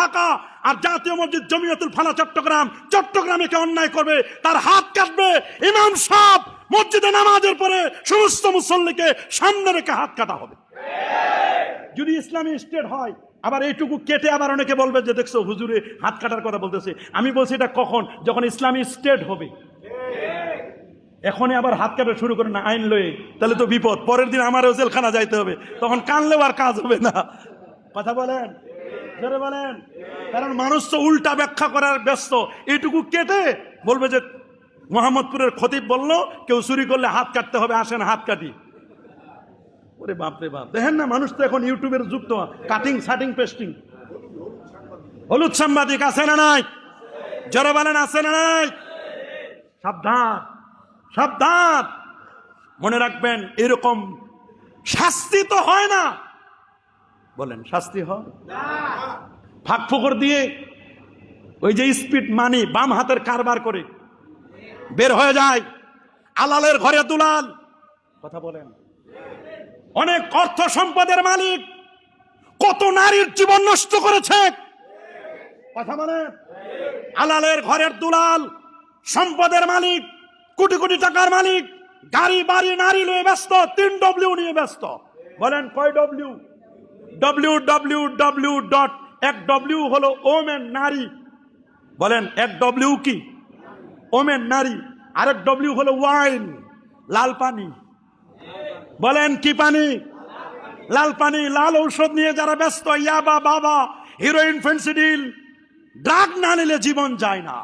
ঢাকা আর জাতীয় মসজিদ জমিয়তুল ফালা চট্টগ্রাম। চট্টগ্রামে কে অন্যায় করবে, তার হাত কাটবে। ইমাম সাহেব মসজিদে নামাজের পরে সমস্ত মুসল্লিকে সামনে রেখে হাত কাটা হবে। যদি ইসলামী স্টেট হয়, আবার এইটুকু কেটে আবার অনেকে বলবে যে, দেখছ, হুজুরে হাত কাটার কথা বলতেছে। আমি বলছি, এটা কখন? যখন ইসলামী স্টেট হবে। এখনই আবার হাত কাটা শুরু করে না, আইন লয়ে। তাহলে তো বিপদ। পরের দিন আমারও জেলখানা যাইতে হবে। তখন কানলেও আর কাজ হবে না। কথা বলেন? জোরে বলেন। কারণ মানুষ তো উল্টা ব্যাখ্যা করার ব্যস্ত। এইটুকু কেটে বলবে যে মোহাম্মদপুরের খতিব বলল, কেউ চুরি করলে হাত কাটতে হবে, আসেন হাত কাটি। ওরে বাপরে বাপ, দেখেন না, মানুষ তো এখন ইউটিউবের যুক্ত। কাটিং, সাটিং, পেস্টিং। হলুদ সাংবাদিক, আছে না নাই? জোরে বলেন, আছে না নাই? সাবধান সাবধান। মনে রাখবেন, এরকম শাস্তি তো হয় না। বলেন, শাস্তি হয়? ফাঁক ফোকর দিয়ে ওই যে স্পিড মানি বাম হাতের কারবার করে বের হয়ে যায়, আলালের ঘরে দুলাল। কথা বলেন। অনেক অর্থ সম্পদের মালিক কত নারীর জীবন নষ্ট করেছে। কথা বলেন। আলালের ঘরের দুলাল সম্পদের মালিক, কোটি কোটি টাকার মালিক, গাড়ি, বাড়ি, নারী নিয়ে ব্যস্ত, তিন ডব্লিউ নিয়ে ব্যস্ত। বলেন, কয় W W W W dot এক ডব্লিউ হলো ওমেন নারী। বলেন, এক ডব্লিউ কি? ওমেন নারী। আরেক ডব্লিউ হলো ওয়াইন, লাল পানি। বলেন, কি পানি? লাল পানি, লাল ঔষধ নিয়ে যারা ব্যস্ত ইয়াবা বাবা, হিরোইন, ফেন্সিডিল, ড্রাগ না নিলে জীবন যায় না।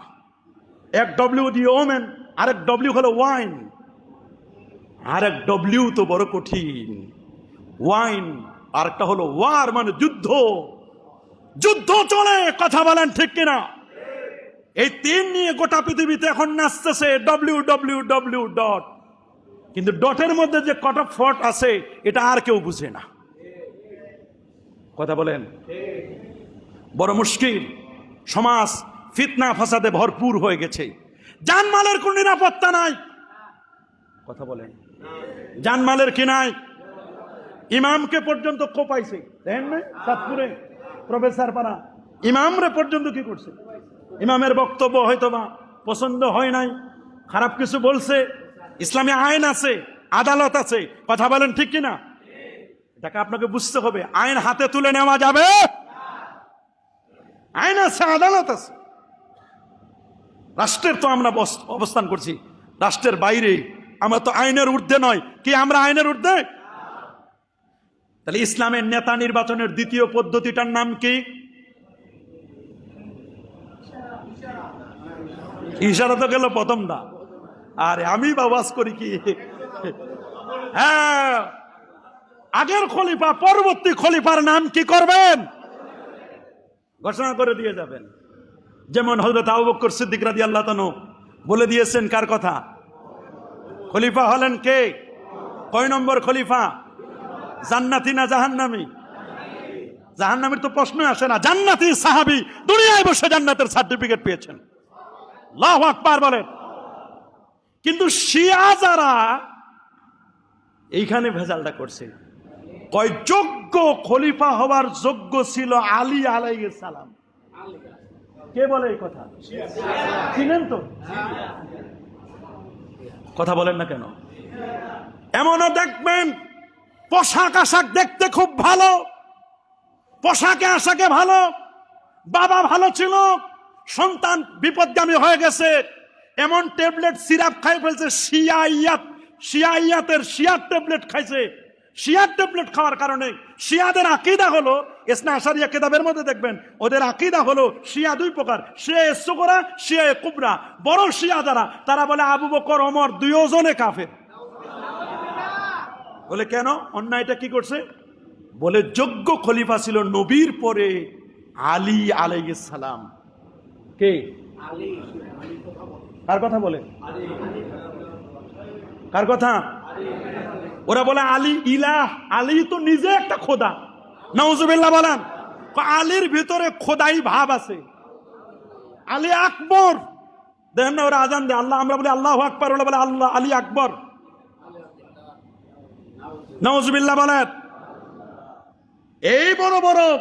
এক ডব্লিউ দিয়ে ওমেন, আরেক ডব্লিউ হলো ওয়াইন। আরেক ডব্লিউ তো বড় কঠিন। ওয়াইন আরেকটা হলো ওয়ার মানে যুদ্ধ। যুদ্ধ চলে, কথা বলেন ঠিক কিনা? এই তিন নিয়ে গোটা পৃথিবীতে এখন নাচতেছে ডব্লিউ ডব্লিউ ডব্লিউ ডট কিন্তু ডটের মধ্যে যে কট ফট আছে, এটা আর কেউ বুঝে না। কথা বলেন। বড় মুশকিল। সমাজ ফিতনা ফাসাদে ভরপুর হয়ে গেছে। জানমালের কোন নিরাপত্তা নাই। কথা বলেন। জানমালের কি নাই? ইমামকে পর্যন্ত কোপাইছে। দেখেন সাতপুরে প্রফেসর পাড়া। ইমামরে পর্যন্ত কি করছে? ইমামের বক্তব্য হয়তো বা পছন্দ হয় নাই, খারাপ কিছু বলছে, ইসলামী আইন আছে, আদালত আছে, কথা বলেন ঠিক কিনা? এটাকে আপনাকে বুঝতে হবে, আইন হাতে তুলে নেওয়া যাবে? আইন আছে, আদালত আছে। রাষ্ট্রের তো আমরা বস- অবস্থান করছি, রাষ্ট্রের বাইরে। আমরা তো আইনের ঊর্ধ্বে নয়। কি আমরা আইনের ঊর্ধ্বে? তাহলে ইসলামের নেতা নির্বাচনের দ্বিতীয় পদ্ধতিটার নাম কি? ইশারা তো গেল প্রথমটা। আরে আমি বাবাস করি কি? হ্যাঁ। আগের খলিফা, পরবর্তী খলিফার নাম কি করবেন? ঘোষণা করে দিয়ে যাবেন। যেমন হজরত আবু বকর সিদ্দিক রাদি আল্লাহ তানু বলে দিয়েছেন কার কথা? খলিফা হলেন কে? কয় নম্বর খলিফা? জান্নাতি না জাহান্নামি? জাহান্নামের তো প্রশ্ন আসে না। জান্নাতি সাহাবি দুনিয়ায় বসে জান্নাতের সার্টিফিকেট পেয়েছেন। লাহ আকবার বলেন। কিন্তু শিয়া যারা, এইখানে ভেজালটা করছে। কয়, যোগ্য খলিফা হওয়ার যোগ্য ছিল আলী আলাই সালাম। কে বলে এই কথা? চিনেন তো? কথা বলেন না কেন? এমনও দেখবেন পোশাক আশাক দেখতে খুব ভালো। পোশাকে আশাকে ভালো। বাবা ভালো ছিল। সন্তান বিপদগামী হয়ে গেছে। এমন ট্যাবলেট সিরাপ খাই ফেলছে, শিয়াইয়াত। শিয়াইয়াতের শিয়ার ট্যাবলেট খাইছে। শিয়ার ট্যাবলেট খাওয়ার কারণে শিয়াদের আকিদা হলো এসনা আশারিয়া কেতাবের মধ্যে দেখবেন, ওদের আকিদা হলো শিয়া দুই প্রকার, শিয়া সুকরা, শিয়া কুবরা। বড় শিয়া যারা, তারা বলে আবু বকর, ওমর দুইজনে কাফের। বলে কেন? অন্যায়টা কি করছে? বলে যোগ্য খলিফা ছিল নবীর পরে আলী সালাম। কে? কার কথা বলে? কার কথা? ওরা বলে আলী ইলাহ আলী তো নিজে একটা খোদা। নওজুবিল্লাহ বলেন আলীর ভিতরে খোদাই ভাব আছে। আলী আকবর। দেখেন না ওরা আজান দেয় আল্লাহ আমরা বলি আল্লাহ আকবর। ওরা বলে আল্লাহ আলী আকবর। নওজুবিল্লাহ বলেন। এই বড় বড়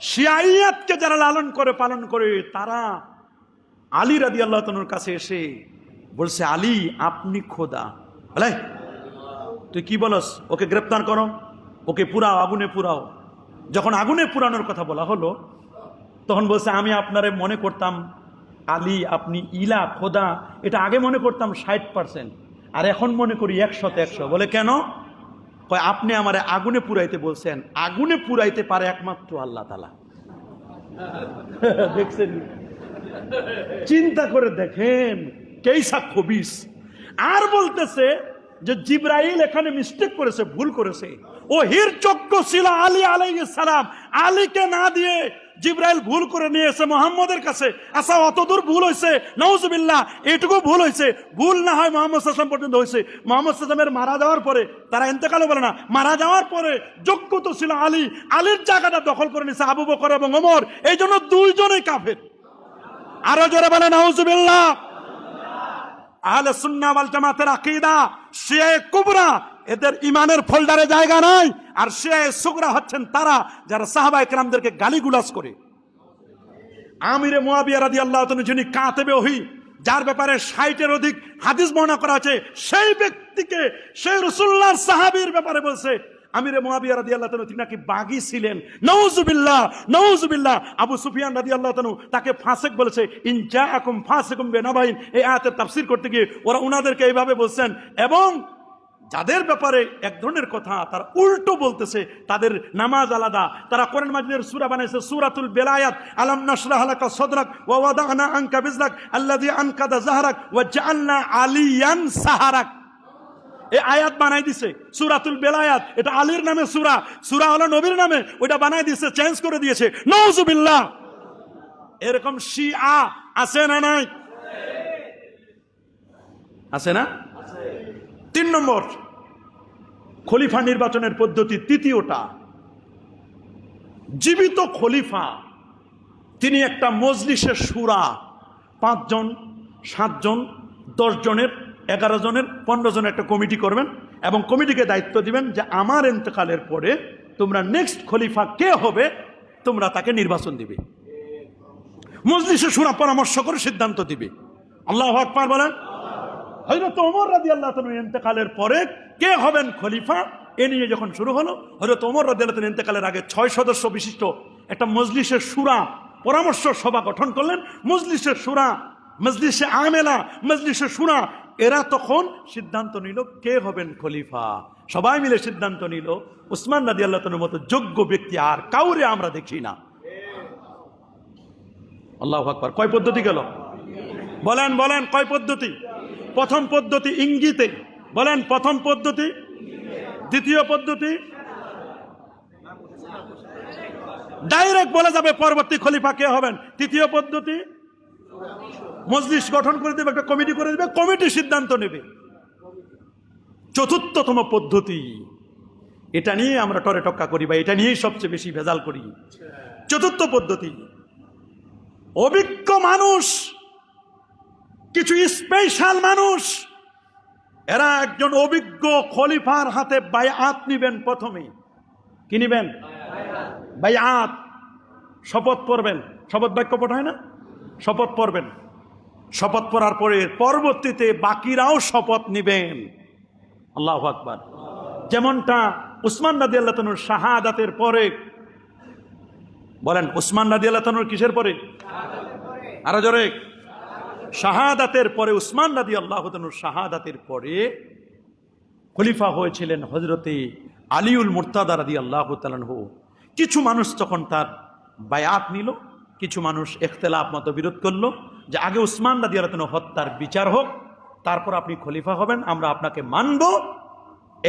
শিয়াইয়াতকে যারা লালন করে, পালন করে, তারা আলী রাদি আল্লাহ তনুর কাছে এসে বলছে, আলী, আপনি খোদা। আলে তুই কি বলস? ওকে গ্রেপ্তার করো। ওকে পুরাও, আগুনে পুরাও। যখন আগুনে পুরানোর কথা বলা হলো, তখন বলছে, আমি আপনারে মনে করতাম, আলী, আপনি ইলা, খোদা। এটা আগে মনে করতাম ষাট পার্সেন্ট। আর এখন মনে করি একশোতে একশো। বলে, কেন? কয়, আপনি আমার আগুনে পুরাইতে বলছেন। আগুনে পুরাইতে পারে একমাত্র আল্লাহ তালা। দেখছেন? চিন্তা করে দেখেন, কেইসা খবিস। আর বলতেছে যে জিব্রাইল এখানে মিস্টেক করেছে, ভুল করেছে। ও হির চক্র ছিল আলী আলাই সালাম, আলীকে না দিয়ে জিব্রাইল ভুল করে নিয়ে এসে মোহাম্মদের কাছে। আচ্ছা অতদূর ভুল হয়েছে? নওজবিল্লাহ এটুকু ভুল হয়েছে। ভুল না হয় মোহাম্মদ সাল্লাম পর্যন্ত হয়েছে। মোহাম্মদ সাল্লামের মারা যাওয়ার পরে, তারা এতেকালও বলে না। মারা যাওয়ার পরে যোগ্য তো ছিল আলী। আলীর জায়গাটা দখল করে নিয়েছে আবু বকর এবং ওমর। এই জন্য দুইজনেই কাফের। আরও জোরে বলে নাউজুবিল্লাহ। আহলে সুন্নাহ ওয়াল জামাতের আকীদা শিয়া কুবরা এদের ইমানের ফোল্ডারে জায়গা নাই। আর সে সুগরা হচ্ছেন তারা যারা সাহাবা একরামদেরকে গালিগুলাজ করে। আমিরে মুয়াবিয়া রাদিয়াল্লাহু তাআলা যিনি কাতেবে ওহী, যার ব্যাপারে ষাটের অধিক হাদিস বর্ণনা করা আছে, সেই ব্যক্তিকে, সেই রসুল্লাহর সাহাবীর ব্যাপারে বলছে, আমিরে মুয়াবিয়া রাদিয়াল্লাহু তাআলা তিনি নাকি বাগী ছিলেন। নওজুবিল্লাহ নওজুবিল্লাহ আবু সুফিয়ান রাদি আল্লাহ তাআলা তাকে ফাঁসেক বলেছে, ইন জাআকুম ফাসিকুম বিনাবাইন। এই আয়াতের তাফসীর করতে গিয়ে ওরা উনাদেরকে এইভাবে বলছেন, এবং যাদের ব্যাপারে এক ধরনের কথা তারা উল্টো বলতেছে, তাদের নামাজ আলাদা। তারা কোরআন মাজিদের সুরা বানাইছে, সুরাতুল বেলায়াত। আলম নাশরাহ লাকা সাদরাক ওয়া ওয়াদানা আনকা বিজলাক আল্লাযী আনকাদা জাহারাক ওয়া জাআলনা আলিয়ান সাহারাক। এই আয়াত বানাই দিছে, সুরাতুল বেলায়াত। এটা আলীর নামে সুরা সুরা হলো নবীর নামে। ওইটা বানাই দিছে, চেঞ্জ করে দিয়েছে। নওজুবিল্লাহ এরকম শিয়া আছে না নাই? আছে না? তিন নম্বর। খলিফা নির্বাচনের পদ্ধতি তৃতীয়টা। জীবিত খলিফা, তিনি একটা মজলিসের সুরা, পাঁচজন, সাতজন দশ জনের এগারো জনের পনেরো জনের একটা কমিটি করবেন এবং কমিটিকে দায়িত্ব দিবেন যে আমার এতেকালের পরে তোমরা নেক্সট খলিফা কে হবে, তোমরা তাকে নির্বাচন দিবে। মজলিসে সুরা পরামর্শ করে সিদ্ধান্ত দিবে। আল্লাহ আকবার বলেন। হজরত ওমর রাজি আল্লাহ ইন্তেকালের পরে কে হবেন খলিফা? এ নিয়ে যখন শুরু হলো হজরত ওমর রাজি আল্লাহ ইন্তেকালের আগে ছয় সদস্য বিশিষ্ট একটা মজলিসের সুরা, পরামর্শ সভা গঠন করলেন। মজলিসের সুরা, মজলিসে আমেলা মজলিসে সুরা, এরা তখন সিদ্ধান্ত নিল কে হবেন খলিফা। সবাই মিলে সিদ্ধান্ত নিল, উসমান রাজি আল্লাহর মতো যোগ্য ব্যক্তি আর কাউরে আমরা দেখি না। আল্লাহ আকবার। কয় পদ্ধতি গেল? বলেন বলেন, কয় পদ্ধতি? প্রথম পদ্ধতি ইঙ্গিতে। বলেন, প্রথম পদ্ধতি। দ্বিতীয় পদ্ধতি। ডাইরেক্ট বলে যাবে পরবর্তী খলিফা কে হবেন। তৃতীয় পদ্ধতি। মজলিস গঠন করে দেবে, একটা কমিটি করে দেবে, কমিটি সিদ্ধান্ত নেবে। চতুর্থতম পদ্ধতি। এটা নিয়ে আমরা টরে টক্কা করি বা এটা নিয়েই সবচেয়ে বেশি ভেজাল করি। চতুর্থ পদ্ধতি। অভিজ্ঞ মানুষ কিছু স্পেশাল মানুষ। এরা একজন অভিজ্ঞ খলিফার হাতে বায়াত নিবেন প্রথমে। কি নিবেন? বায়াত। শপথ পড়বেন। শপথ বাক্য পড়ায় না? শপথ পড়বেন। শপথ পড়ার পরে পরবর্তীতে বাকিরাও শপথ নিবেন। আল্লাহ আকবার। যেমনটা উসমান রাজি আল্লাহ তনুর শাহাদাতের পরে। বলেন উসমান রাজি আল্লাহ তনুর কিসের পরে। আরও জোরে। শাহাদাতের পরে উসমান রাদি আল্লাহ শাহাদাতের পরে খলিফা হয়েছিলেন হজরতে আলিউল মুরতাদা রাদি আল্লাহ তালানহু কিছু মানুষ তখন তার বায়াত নিল, কিছু মানুষ এখতলাফ মতো বিরোধ করল যে আগে উসমান রাদি আল্লাহ হত্যার বিচার হোক, তারপর আপনি খলিফা হবেন, আমরা আপনাকে মানব।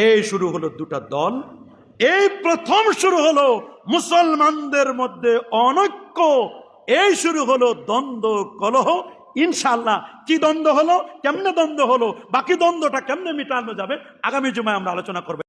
এই শুরু হলো দুটা দল। এই প্রথম শুরু হলো মুসলমানদের মধ্যে অনৈক্য। এই শুরু হলো দ্বন্দ্ব, কলহ। ইনশাল্লাহ কি দ্বন্দ্ব হলো, কেমনে দ্বন্দ্ব হলো, বাকি দ্বন্দ্বটা কেমনে মিটানো যাবে, আগামী জুমায় আমরা আলোচনা করব।